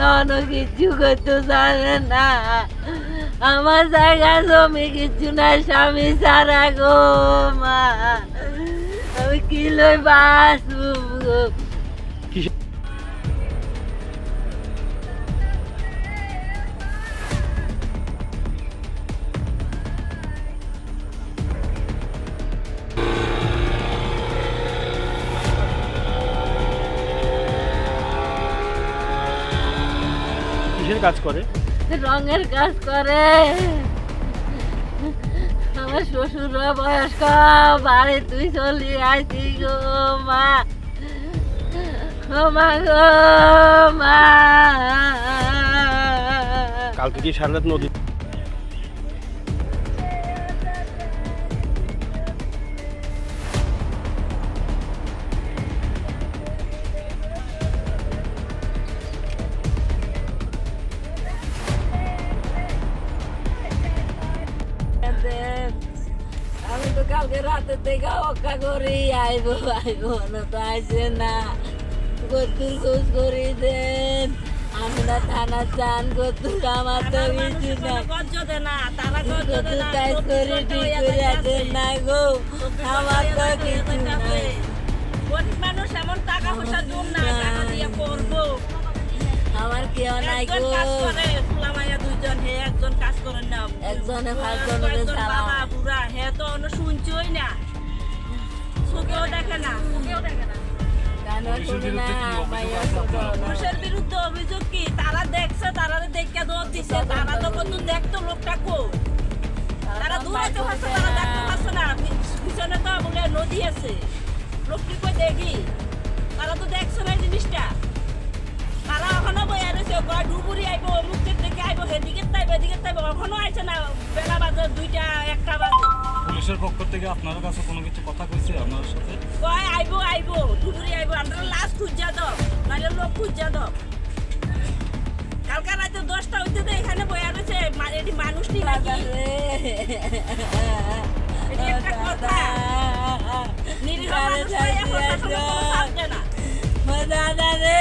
এখনও কিছু করতে জানে না। আমার জায়গা জমি কিছু না স্বামী সারা গো মা। আমি কি লই বাসু কিসের কাজ করে। রঙের কাজ করে। আমার শ্বশুর বয়স্ক বাড়ি তুই চলি আইছি গো মা। মা গো মা। কালকে কি সারা রাত নদী কালকে রাতে থেকে অক্কা করি আইব আইব না তো না। কতুর খোঁজ করি দেন। আমরা থানা চান কতুর আমার তো কিছু নাই। কতুর কাজ করি ঠিক করে দেন না গো। আমার তো কিছু নাই। গরিব মানুষ এমন টাকা পয়সা জম না টাকা দিয়ে করব আমার কেউ নাই গো। একজন কাজ করেন না একজনে একজন ফালজনে বাবা বুড়া হে তো অন্য শুনছই না। চোখেও দেখে না। চোখেও দেখে না। পুরুষের বিরুদ্ধে অভিযোগ কি? তারা দেখছে তারা দেখে দৌড় দিছে তারা তো কত দেখতো লোকটা কো তারা দূরাইতে পারছে তারা দেখতে পারছে না। পিছনে তো বলে নদী আছে। লোকটি কই দেখি? তারা তো দেখছে না জিনিসটা। তারা এখনও বই আরেছে কয় ডুবুরি আইব অমুকের এখনও আইছে না? বেলা বাজে দুইটা একটা বাজে। পুলিশের পক্ষ থেকে আপনার কাছে কোনো কিছু কথা কইছে আপনার সাথে? কয় আইব আইব ডুবুরি আইব আমরা লাশ খুঁজা দাও নাহলে লোক খুঁজা দাও। কালকা রাতে দশটা হইতে তো এখানে বই আরেছে এটি মানুষটি নাকি? এটি একটা কথা। নিরীহ মানুষ হয়ে না। দাদা রে।